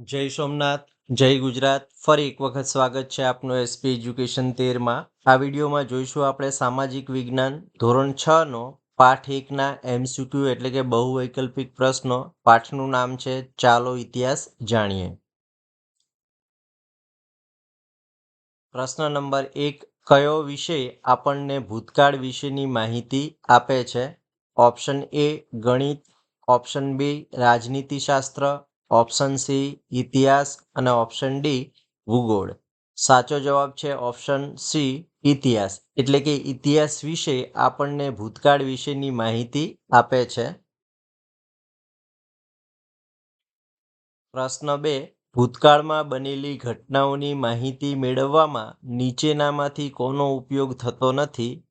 જય સોમનાથ, જય ગુજરાત. ફરી એક વખત સ્વાગત છે આપનું એસપી એજ્યુકેશન તેરમાં. આ વિડીયોમાં જોઈશું આપણે સામાજિક વિજ્ઞાન ધોરણ છ નો પાઠ એકના એમસીક્યુ એટલે કે બહુવૈકલ્પિક પ્રશ્નો. પાઠનું નામ છે ચાલો ઇતિહાસ જાણીએ. પ્રશ્ન નંબર એક, કયો વિષય આપણને ભૂતકાળ વિશેની માહિતી આપે છે? ઓપ્શન એ ગણિત, ઓપ્શન બી રાજનીતિશાસ્ત્ર ઓપ્શન સી ઇતિહાસ અને ઓપ્શન ડી ભૂગોળ. સાચો જવાબ છે ઓપ્શન સી ઇતિહાસ. એટલે કે ઇતિહાસ વિશે આપણને ભૂતકાળ વિશેની માહિતી આપે છે. પ્રશ્ન બે, ભૂતકાળમાં બનેલી ઘટનાઓની માહિતી મેળવવામાં નીચેનામાંથી કોનો ઉપયોગ થતો નથી?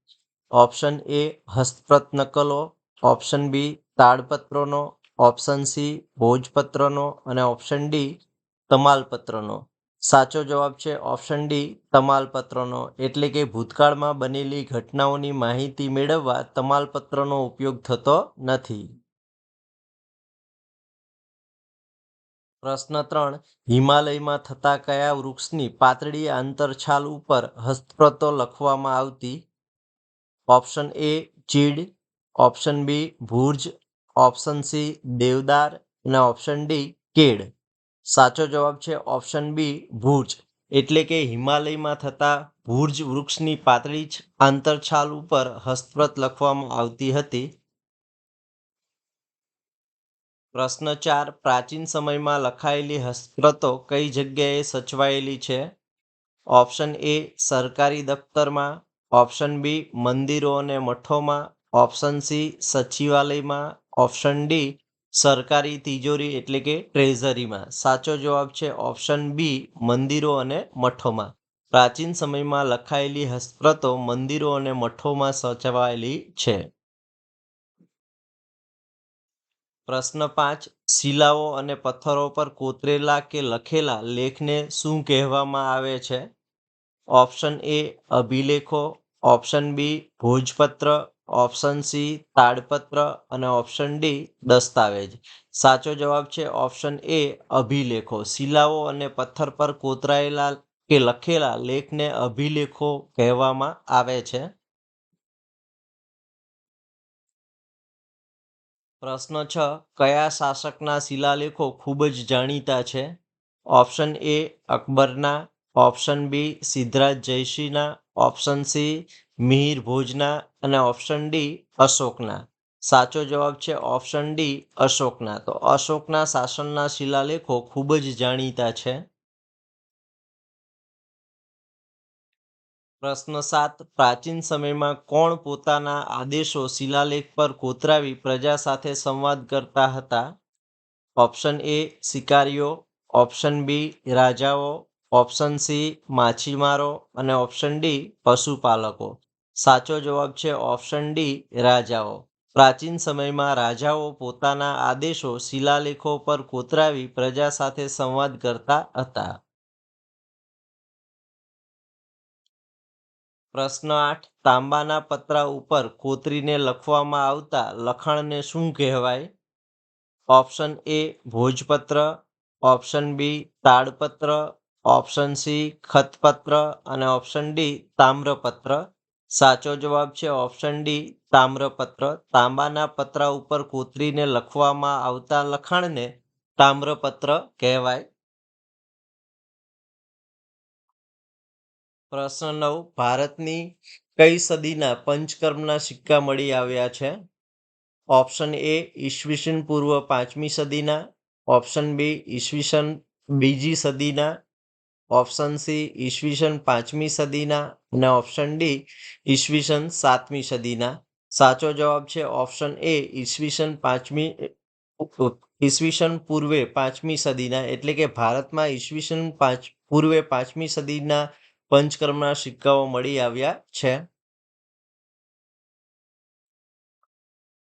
ઓપ્શન એ હસ્તપ્રત નકલો. ઓપ્શન બી તાડપત્રોનો. ઓપ્શન સી ભોજપત્રનો અને ઓપ્શન ડી તમાલપત્રનો. સાચો જવાબ છે ઓપ્શન ડી તમાલપત્રનો. એટલે કે ભૂતકાળમાં બનેલી ઘટનાઓની માહિતી મેળવવા તમાલપત્રનો ઉપયોગ થતો નથી. પ્રશ્ન ત્રણ, હિમાલયમાં થતા કયા વૃક્ષની પાતળી આંતરછાલ ઉપર હસ્તપ્રતો લખવામાં આવતી? ઓપ્શન એ ચીડ. ઓપ્શન બી ભુર્જ. ઓપ્શન સી દેવદાર અને ઓપ્શન ડી કેડ સાચો જવાબ છે ઓપ્શન બી ભૂજ. એટલે કે હિમાલયમાં થતા ભુર્જ વૃક્ષની પાતળી આંતરછાલ ઉપર હસ્તપ્રત લખવામાં આવતી હતી. પ્રશ્ન ચાર, પ્રાચીન સમયમાં લખાયેલી હસ્તપ્રતો કઈ જગ્યાએ સચવાયેલી છે? ઓપ્શન એ સરકારી દફતરમાં. ઓપ્શન બી મંદિરો અને મઠોમાં. ઓપ્શન સી સચિવાલયમાં. ઓપ્શન ડી સરકારી તિજોરી એટલે કે ટ્રેઝરીમાં. સાચો જવાબ છે ઓપ્શન બી, મંદિરો અને મઠોમાં. પ્રાચીન સમયમાં લખાયેલી હસ્તપ્રતો મંદિરો અને મઠોમાં સચવાયેલી છે. પ્રશ્ન પાંચ, શિલાઓ અને પથ્થરો પર કોતરેલા કે લખેલા લેખને શું કહેવામાં આવે છે? ઓપ્શન એ, અભિલેખો. ઓપ્શન બી, ભોજપત્ર. ઓપ્શન સી તાડપત્ર અને ઓપ્શન ડી દસ્તાવેજ. સાચો જવાબ છે ઓપ્શન એ અભિલેખો. શિલાઓ અને પથ્થર પર કોતરાયેલા કે લખેલા લેખને અભિલેખો કહેવામાં આવે છે. પ્રશ્ન છ, કયા શાસકના શિલાલેખો ખૂબ જ જાણીતા છે? ઓપ્શન એ અકબરના. ઓપ્શન બી સિદ્ધરાજ જયસિંહના. ઓપ્શન સી મિહિર ભોજના અને ઓપ્શન ડી અશોકના. સાચો જવાબ છે ઓપ્શન ડી અશોકના. તો અશોકના શાસનના શિલાલેખો ખૂબ જ જાણીતા છે. પ્રશ્ન સાત, પ્રાચીન સમયમાં કોણ પોતાના આદેશો શિલાલેખ પર કોતરાવી પ્રજા સાથે સંવાદ કરતા હતા? ઓપ્શન એ શિકારીઓ. ઓપ્શન બી રાજાઓ. ઓપ્શન સી માછીમારો અને ઓપ્શન ડી, પશુપાલકો. સાચો જવાબ છે ઓપ્શન ડી, રાજાઓ. પ્રાચીન સમયમાં રાજાઓ પોતાના આદેશો શિલાલેખો પર કોતરાવી પ્રજા સાથે સંવાદ કરતા હતા. પ્રશ્ન આઠ, તાંબાના પતરા ઉપર કોતરીને લખવામાં આવતા લખાણને શું કહેવાય? ઓપ્શન એ, ભોજપત્ર. ઓપ્શન બી, તાડપત્ર. ઓપ્શન સી ખતપત્ર અને ઓપ્શન ડી તામ્રપત્ર સાચો જવાબ છે ઓપ્શન ડી તામ્રપત્ર તાંબાના પતરા ઉપર કોતરીને લખવામાં આવતા લખાણને તામ્રપત્ર કહેવાય. પ્રશ્ન નવ, ભારતની કઈ સદીના પંચકર્મના સિક્કા મળી આવ્યા છે? ઓપ્શન એ ઈસવીસન પૂર્વ પાંચમી સદીના. ઓપ્શન બી ઈસવીસન બીજી સદીના. ઓપ્શન સી ઈસવીસન પાંચમી સદીના અને ઓપ્શન ડી ઈસવીસન સાતમી સદીના. સાચો જવાબ છે ઓપ્શન એ ઈસવીસન પાંચમી, ઈસવીસન પૂર્વે પાંચમી સદીના. એટલે કે ભારતમાં ઈસવીસન પાંચ, પૂર્વે પાંચમી સદીના પંચકર્મના સિક્કાઓ મળી આવ્યા છે.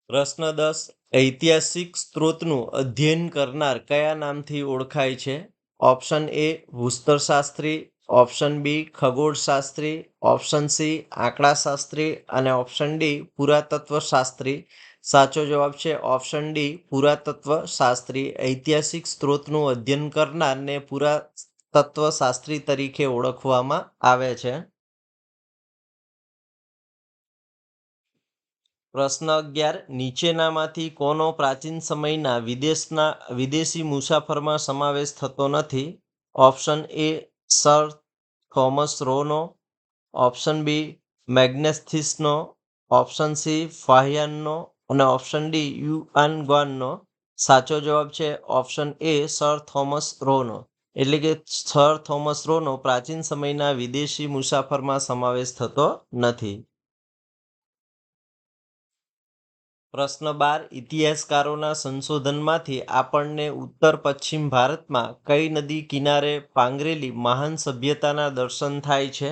પ્રશ્ન દસ, ઐતિહાસિક સ્ત્રોતનું અધ્યયન કરનાર કયા નામથી ઓળખાય છે? ઓપ્શન એ ભૂસ્તરશાસ્ત્રી ઓપ્શન બી ખગોળશાસ્ત્રી ઓપ્શન સી આંકડાશાસ્ત્રી અને ઓપ્શન ડી પુરાતત્વશાસ્ત્રી સાચો જવાબ છે ઓપ્શન ડી પુરાતત્વશાસ્ત્રી ઐતિહાસિક સ્ત્રોતનું અધ્યયન કરનારને પુરાતત્વશાસ્ત્રી તરીકે ઓળખવામાં આવે છે. પ્રશ્ન અગિયાર, નીચેનામાંથી કોનો પ્રાચીન સમયના વિદેશના, વિદેશી મુસાફરમાં સમાવેશ થતો નથી? ઓપ્શન એ, સર થોમસ રોનો. ઓપ્શન બી, મેગ્નેસ્થિસનો. ઓપ્શન સી, ફાહિયાનનો. અને ઓપ્શન ડી, યુઆન ગ્વાનનો. સાચો જવાબ છે ઓપ્શન એ, સર થોમસ રોનો. એટલે કે સર થોમસ રોનો પ્રાચીન સમયના વિદેશી મુસાફરમાં સમાવેશ થતો નથી. પ્રશ્ન બાર ઇતિહાસકારોના સંશોધનમાંથી આપણને ઉત્તર પશ્ચિમ ભારતમાં કઈ નદી કિનારે પાંગરેલી મહાન સભ્યતાના દર્શન થાય છે?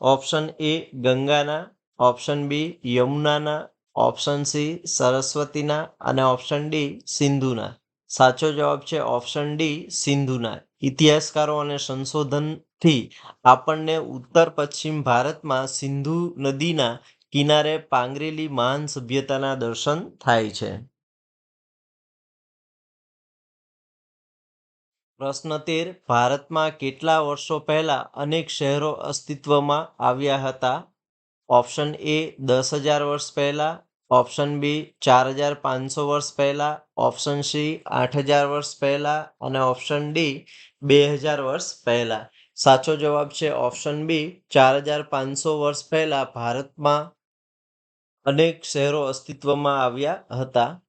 ઓપ્શન એ ગંગાના, ઓપ્શન બી યમુનાના, ઓપ્શન સી સરસ્વતીના અને ઓપ્શન ડી સિંધુના. સાચો જવાબ છે ઓપ્શન ડી સિંધુના. ઇતિહાસકારો અને સંશોધનથી આપણને ઉત્તર પશ્ચિમ ભારતમાં સિંધુ નદીના કિનારે પાંગરેલી મહાન સભ્યતાના દર્શન થાય છે. પ્રશ્ન તેર, ભારતમાં કેટલા વર્ષો પહેલા અનેક શહેરો અસ્તિત્વમાં આવ્યા હતા? ઓપ્શન એ, દસ હજાર વર્ષ પહેલા. ઓપ્શન બી, ચાર હજાર પાંચસો વર્ષ પહેલા. ઓપ્શન સી, આઠ હજાર વર્ષ પહેલા. અને ઓપ્શન ડી, બે હજાર વર્ષ પહેલા. સાચો જવાબ છે ઓપ્શન બી, ચાર હજાર પાંચસો વર્ષ પહેલા ભારતમાં અનેક શહેરો અસ્તિત્વમાં આવ્યા હતા.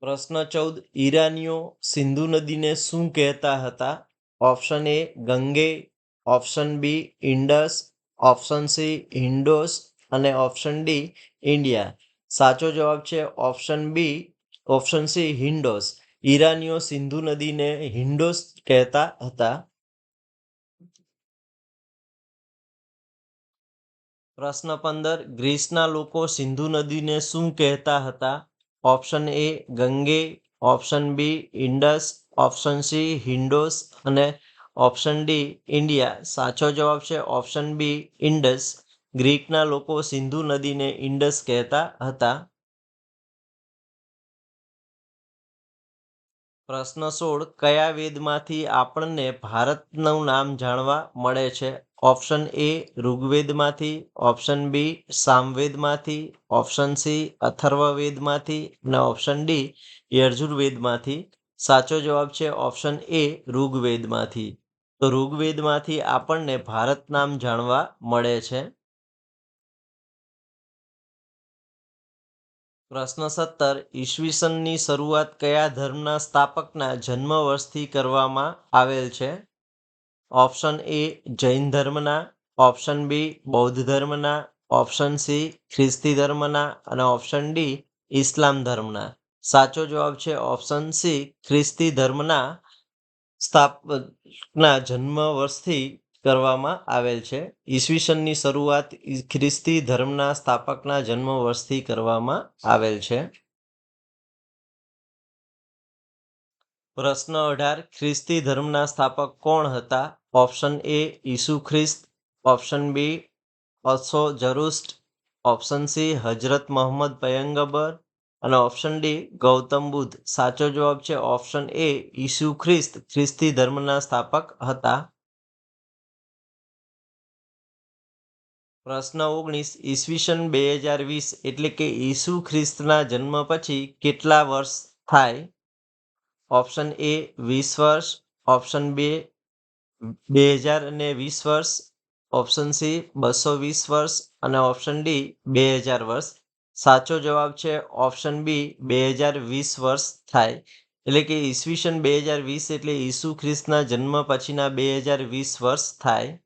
પ્રશ્ન ચૌદ, ઈરાનીઓ સિંધુ નદીને શું કહેતા હતા? Option A, Gange, option B, Indus, option C Hindos અને ઓપ્શન ડી, ઇન્ડિયા. સાચો જવાબ છે option B, option C Hindos ઈરાનીઓ Sindhu નદીને હિન્ડોસ કહેતા હતા. પ્રશ્ન પંદર, ગ્રીસના લોકો સિંધુ નદીને શું કહેતા હતા? Option A, Gange, option B, Indus, option C, Hindos અને ઓપ્શન ડી, ઇન્ડિયા. સાચો જવાબ છે ઓપ્શન બી, ઇન્ડસ. ગ્રીકના લોકો સિંધુ નદીને ઇન્ડસ કહેતા હતા. પ્રશ્ન સોળ, કયા વેદમાંથી આપણને ભારતનું નામ જાણવા મળે છે? ઓપ્શન એ, ઋગ્વેદમાંથી, ઓપ્શન બી, સામવેદમાંથી, ઓપ્શન સી, અથર્વવેદમાંથી અને ઓપ્શન ડી, યજુર્વેદમાંથી. સાચો જવાબ છે ઓપ્શન એ, ઋગ્વેદમાંથી. તો ઋગ્વેદમાંથી આપણને ભારત નામ જાણવા મળે છે. પ્રશ્ન સત્તર, ઈસવીસનની શરૂઆત કયા ધર્મના સ્થાપકના જન્મ વર્ષથી કરવામાં આવેલ છે? ઓપ્શન એ, જૈન ધર્મના, ઓપ્શન બી, બૌદ્ધ ધર્મના, ઓપ્શન સી, ખ્રિસ્તી ધર્મના અને ઓપ્શન ડી, ઇસ્લામ ધર્મના. સાચો જવાબ છે ઓપ્શન સી, ખ્રિસ્તી ધર્મના સ્થાપકના જન્મ વર્ષથી કરવામાં આવેલ છે. ઈસવીસનની શરૂઆત ખ્રિસ્તી ધર્મના સ્થાપકના જન્મ વર્ષથી કરવામાં આવેલ છે. પ્રશ્ન અઢાર, ખ્રિસ્તી ધર્મના સ્થાપક કોણ હતા? ઓપ્શન એ, ઈસુ ખ્રિસ્ત. ઓપ્શન બી અસો જરુસ્ટ ઓપ્શન સી હજરત મોહમ્મદ પયંગબર. અને ઓપ્શન ડી, ગૌતમ બુદ્ધ. સાચો જવાબ છે ઓપ્શન એ, ઈસુ ખ્રિસ્ત. ખ્રિસ્તી ધર્મના સ્થાપક હતા. પ્રશ્ન ઓગણીસ, ઈસવીસન બે હજાર વીસ એટલે કે ઈસુ ખ્રિસ્તના જન્મ પછી કેટલા વર્ષ થાય? ઓપ્શન એ વીસ વર્ષ, ઓપ્શન બે બે હજાર અને વીસ વર્ષ, ઓપ્શન સી બસો વીસ વર્ષ અને ઓપ્શન ડી બે હજાર વર્ષ. સાચો જવાબ છે ઓપ્શન બી બે હજાર વીસ વર્ષ થાય. એટલે કે ઈસવીસન બે હજાર વીસ એટલે ઈસુ ખ્રિસ્તના જન્મ પછીના બે હજાર વીસ વર્ષ થાય.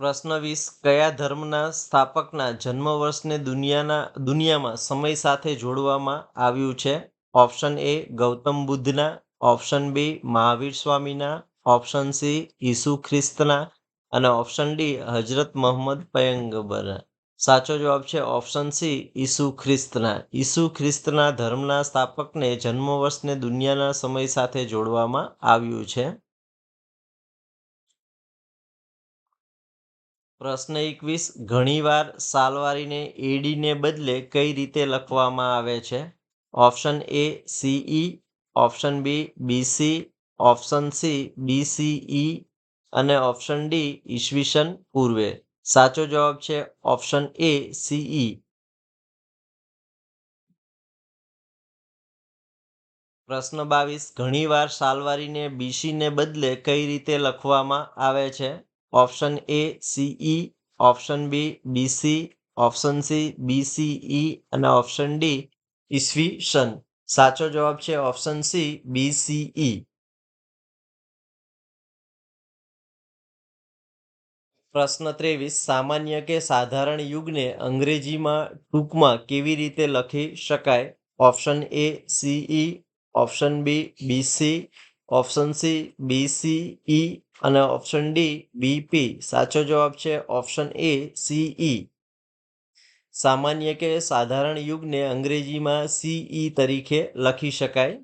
પ્રશ્ન વીસ, કયા ધર્મના સ્થાપકના જન્મ વર્ષને દુનિયાના, દુનિયામાં સમય સાથે જોડવામાં આવ્યું છે? ઓપ્શન એ, ગૌતમ બુદ્ધના. ઓપ્શન બી, મહાવીર સ્વામીના. ઓપ્શન સી, ઈસુ ખ્રિસ્તના. અને ઓપ્શન ડી હજરત મોહમ્મદ પયંગબરના સાચો જવાબ છે ઓપ્શન સી, ઈસુ ખ્રિસ્તના. ઈસુ ખ્રિસ્તના ધર્મના સ્થાપકને જન્મ વર્ષને દુનિયાના સમય સાથે જોડવામાં આવ્યું છે. પ્રશ્ન એકવીસ, ઘણીવાર સાલવારીને એડીને બદલે કઈ રીતે લખવામાં આવે છે? Option A, CE, option B, BC, option C, BCE અને ઓપ્શન ડી, ઈસવીસન પૂર્વે. સાચો જવાબ છે ઓપ્શન એ, સીઈ. પ્રશ્ન બાવીસ, ઘણીવાર સાલવારીને બીસીને બદલે કઈ રીતે લખવામાં આવે છે? Option A CE option B BC option C BCE અને ઓપ્શન ડી ઈસવી સન સાચો જવાબ છે ઓપ્શન સી બીસીઈ પ્રશ્ન ત્રેવીસ. સામાન્ય કે સાધારણ યુગને અંગ્રેજીમાં ટૂંકમાં કેવી રીતે લખી શકાય? Option A CE option B BC option C B C E અને ઓપ્શન ડી બીપી સાચો જવાબ છે ઓપ્શન એ સીઈ સામાન્ય કે સાધારણ યુગને અંગ્રેજીમાં સીઈ તરીકે લખી શકાય.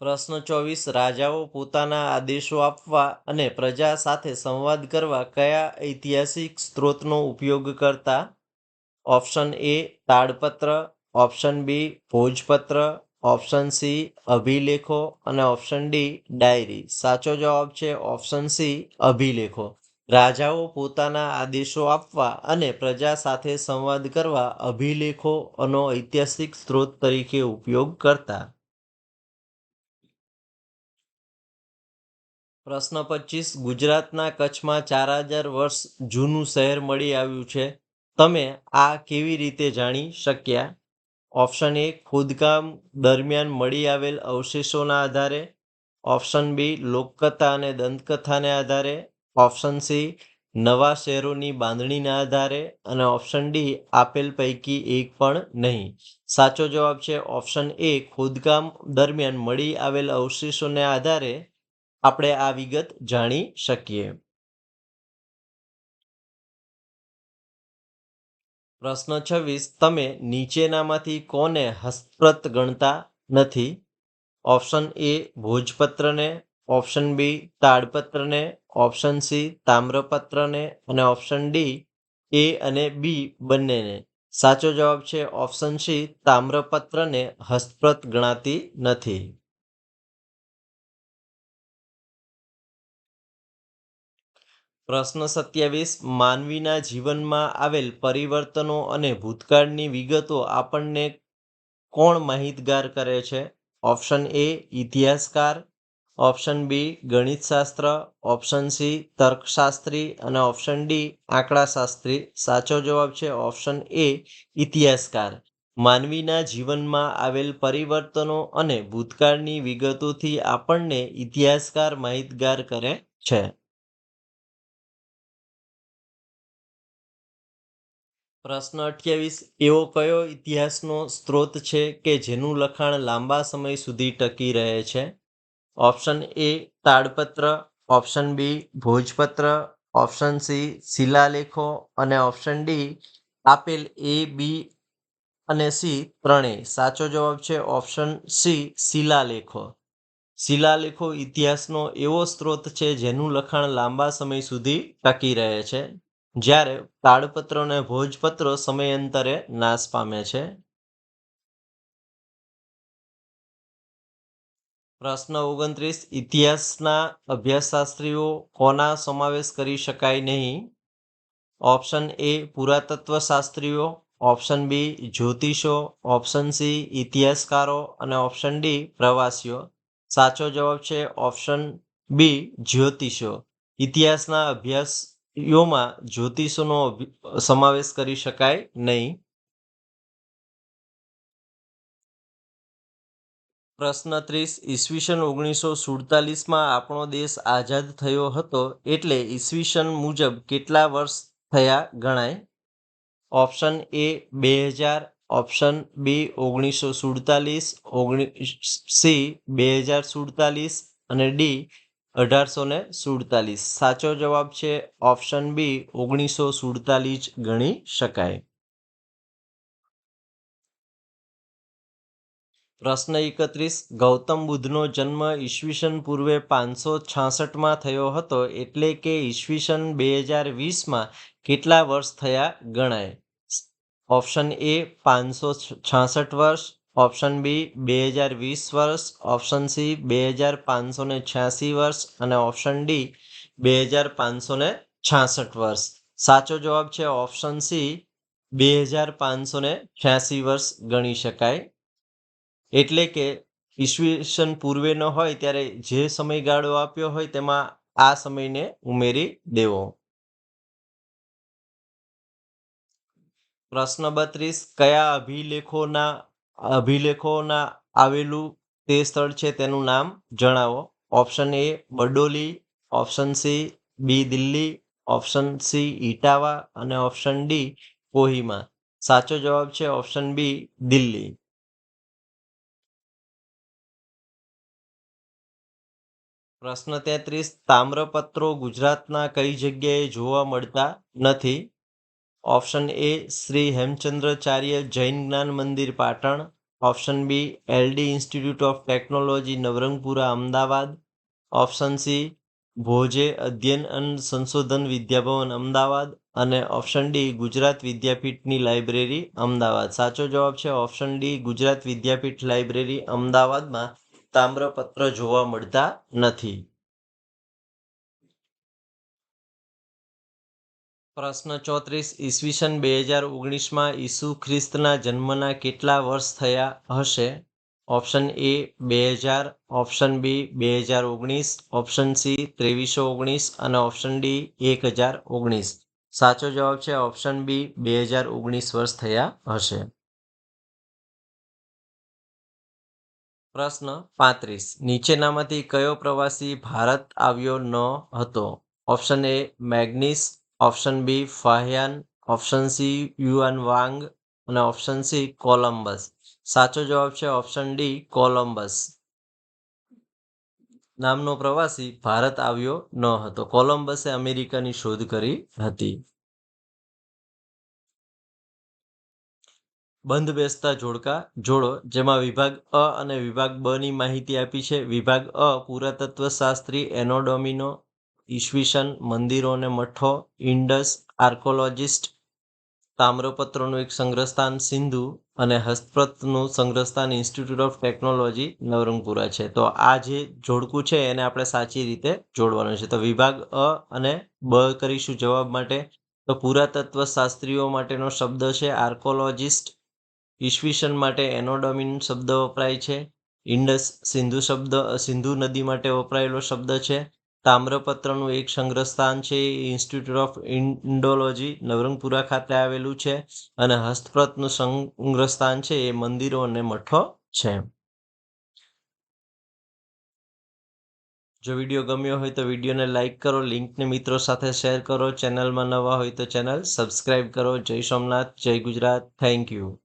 પ્રશ્ન ચોવીસ, રાજાઓ પોતાના આદેશો આપવા અને પ્રજા સાથે સંવાદ કરવા કયા ઐતિહાસિક સ્ત્રોતનો ઉપયોગ કરતા? ઓપ્શન એ તાડપત્ર. ઓપ્શન બી ભોજપત્ર. ઓપ્શન સી અભિલેખો અને ઓપ્શન ડી ડાયરી સાચો જવાબ છે ઓપ્શન સી અભિલેખો. રાજાઓ પોતાના આદેશો આપવા અને પ્રજા સાથે સંવાદ કરવા અભિલેખો અનો ઐતિહાસિક સ્ત્રોત તરીકે ઉપયોગ કરતા. પ્રશ્ન પચીસ, ગુજરાતના કચ્છમાં ચાર હજાર વર્ષ જૂનું શહેર મળી આવ્યું છે. તમે આ કેવી રીતે જાણી શક્યા? ઓપ્શન એ ખોદકામ દરમિયાન મળી આવેલ અવશેષોના આધારે. ઓપ્શન બી લોકકથા અને દંતકથાને આધારે. ઓપ્શન સી નવા શહેરોની બાંધણીના આધારે. અને ઓપ્શન ડી આપેલ પૈકી એક પણ નહીં. સાચો જવાબ છે ઓપ્શન એ ખોદકામ દરમિયાન મળી આવેલ અવશેષોને આધારે. આપણે આ વિગત જાણી શકીએ. પ્રશ્ન છવ્વીસ, તમે નીચેનામાંથી કોને હસ્તપ્રત ગણતા નથી? ઓપ્શન એ, ભોજપત્રને, ઓપ્શન બી, તાડપત્રને, ઓપ્શન સી, તામ્રપત્રને અને ઓપ્શન ડી, એ અને બી બંનેને. સાચો જવાબ છે ઓપ્શન સી, તામ્રપત્રને હસ્તપ્રત ગણાતી નથી. પ્રશ્ન સત્યાવીસ, માનવીના જીવનમાં આવેલ પરિવર્તનો અને ભૂતકાળની વિગતો આપણને કોણ માહિતગાર કરે છે? ઓપ્શન એ, ઇતિહાસકાર. ઓપ્શન બી, ગણિતશાસ્ત્ર. ઓપ્શન સી, તર્કશાસ્ત્રી. અને ઓપ્શન ડી, આંકડાશાસ્ત્રી. સાચો જવાબ છે ઓપ્શન એ, ઇતિહાસકાર. માનવીના જીવનમાં આવેલ પરિવર્તનો અને ભૂતકાળની વિગતોથી આપણને ઇતિહાસકાર માહિતગાર કરે છે. પ્રશ્ન અઠ્યાવીસ, એવો કયો ઇતિહાસનો સ્ત્રોત છે કે જેનું લખાણ લાંબા સમય સુધી ટકી રહે છે? ઓપ્શન એ તાડપત્ર, ઓપ્શન બી ભોજપત્ર, ઓપ્શન સી શિલાલેખો અને ઓપ્શન ડી આપેલ એ, બી અને સી ત્રણેય. સાચો જવાબ છે ઓપ્શન સી શિલાલેખો. શિલાલેખો ઇતિહાસનો એવો સ્ત્રોત છે જેનું લખાણ લાંબા સમય સુધી ટકી રહે છે. જ્યારે તાડપત્રો અને ભોજપત્રો સમયાંતરે નાશ પામે છે? પ્રશ્ન ઓગણત્રીસ, ઇતિહાસના અભ્યાસશાસ્ત્રીઓ કોના સમાવેશ કરી શકાય નહીં? ઓપ્શન એ પુરાતત્વ શાસ્ત્રીઓ ઓપ્શન બી, જ્યોતિષો, ઓપ્શન સી, ઇતિહાસકારો અને ઓપ્શન ડી, પ્રવાસીઓ. સાચો જવાબ છે ઓપ્શન બી, જ્યોતિષો. ઇતિહાસના અભ્યાસયોમાં જ્યોતિષોનો સમાવેશ કરી શકાય નહીં. પ્રશ્ન ત્રીસ, ઈસવીસન ઓગણીસો સુડતાલીસમાં આપણો દેશ આઝાદ થયો હતો એટલે ઈસવીસન મુજબ કેટલા વર્ષ થયા ગણાય? ઓપ્શન એ બે હજાર, ઓપ્શન બી ઓગણીસો સુડતાલીસ, ઓગણીસ, સી બે હજાર સુડતાલીસ અને ડી અઢારસો ને સુડતાલીસ. સાચો જવાબ છે ઓપ્શન બી, ઓગણીસો સુડતાલીસ ગણી શકાય. પ્રશ્ન એકત્રીસ. ગૌતમ બુદ્ધનો જન્મ ઈસવીસન પૂર્વે પાંચસો છાસઠમાં થયો હતો એટલે કે ઈસવીસન બે હજાર વીસમાં કેટલા વર્ષ થયા ગણાય? ઓપ્શન એ, પાંચસો છાસઠ વર્ષ. ઓપ્શન બી બે હજાર વીસ વર્ષ, ઓપ્શન સી બે હજાર પાંચસો ને છ્યાસી વર્ષ અને ઓપ્શન ડી બે હજાર પાંચસો ને છાસઠ વર્ષ. સાચો જવાબ છે ઓપ્શન સી બે હજાર પાંચસો ને છ્યાસી વર્ષ ગણી શકાય. એટલે કે ઈસવીસન પૂર્વેનો હોય ત્યારે જે સમયગાળો આપ્યો હોય તેમાં આ સમયને ઉમેરી દેવો. પ્રશ્ન બત્રીસ, કયા અભિલેખોના અભિલેખોના આવેલું તે સ્થળ છે તેનું નામ જણાવો. Option A Bardoli option C B, Delhi. Option C Etawah અને ઓપ્શન ડી કોહિમા. સાચો જવાબ છે ઓપ્શન બી દિલ્હી. પ્રશ્ન તેત્રીસ, તામ્રપત્રો ગુજરાતના કઈ જગ્યાએ જોવા મળતા નથી? Option A Shri Hemchandracharya Jain Gyan Mandir Patan option B LD institute of technology Navrangpura Ahmedabad option C Bhoje Adhyayan અને સંશોધન વિદ્યાભવન અમદાવાદ અને ઓપ્શન ડી ગુજરાત વિદ્યાપીઠની લાઇબ્રેરી અમદાવાદ સાચો જવાબ છે option D Gujarat Vidyapith library અમદાવાદમાં તામ્રપત્ર જોવા મળતા નથી પ્રશ્ન ચોત્રીસ, ઈસવીસન બે હજાર ઓગણીસમાં ઈસુ ખ્રિસ્તના જન્મના કેટલા વર્ષ થયા હશે? ઓપ્શન એ બે હજાર ઓપ્શન બી બે હજાર ઓગણીસ. ઓપ્શન સી, ત્રેવીસો ઓગણીસ. અને ઓપ્શન ડી એક હજાર ઓગણીસ. સાચો જવાબ છે ઓપ્શન બી બે હજાર ઓગણીસ વર્ષ થયા હશે. પ્રશ્ન પાંત્રીસ, નીચેનામાંથી કયો પ્રવાસી ભારત આવ્યો ન હતો? Option A, મેગ્નિસ. Option B Fahien option C યુઆન Wang અને ઓપ્શન સી કોલમ્બસ સાચો જવાબ છે ઓપ્શન ડી કોલમ્બસ નામનો પ્રવાસી ભારત આવ્યો ન હતો. કોલમ્બસે અમેરિકાની શોધ કરી હતી. બંધ બેસતા જોડકા જોડો, જેમાં વિભાગ અ અને વિભાગ બ ની માહિતી આપી છે. વિભાગ અ પુરાતત્વશાસ્ત્રી એનોડોમિનો ઈસવીસન મંદિરો અને મઠો ઇન્ડસ આર્કોલોજિસ્ટ તામ્રપત્રોનું એક સંગ્રહસ્થાન, સિંધુ અને હસ્તપ્રતનું સંગ્રહસ્થાન ઇન્સ્ટિટ્યૂટ ઓફ ટેકનોલોજી નવરંગપુરા છે. તો આ જે જોડકું છે એને આપણે સાચી રીતે જોડવાનું છે. તો વિભાગ અ અને બ કરીશું જવાબ માટે. તો પુરાતત્વ શાસ્ત્રીઓ માટેનો શબ્દ છે. આર્કોલોજિસ્ટ ઈસવીસન માટે એનોડોમિન શબ્દ વપરાય છે. ઇન્ડસ સિંધુ શબ્દ, સિંધુ નદી માટે વપરાયેલો શબ્દ છે. તામ્રપત્રનું એક સંગ્રહસ્થાન છે, એ ઇન્સ્ટિટ્યૂટ ઓફ ઇન્ડોલોજી નવરંગપુરા ખાતે આવેલું છે અને હસ્તપ્રતનું સંગ્રહસ્થાન છે, એ મંદિરો અને મઠો છે. જો વીડિયો ગમ્યો હોય તો વિડીયોને લાઇક કરો, લિંકને મિત્રો સાથે શેર કરો, ચેનલમાં નવા હોય તો ચેનલ સબસ્ક્રાઈબ કરો. જય સોમનાથ, જય ગુજરાત. Thank you.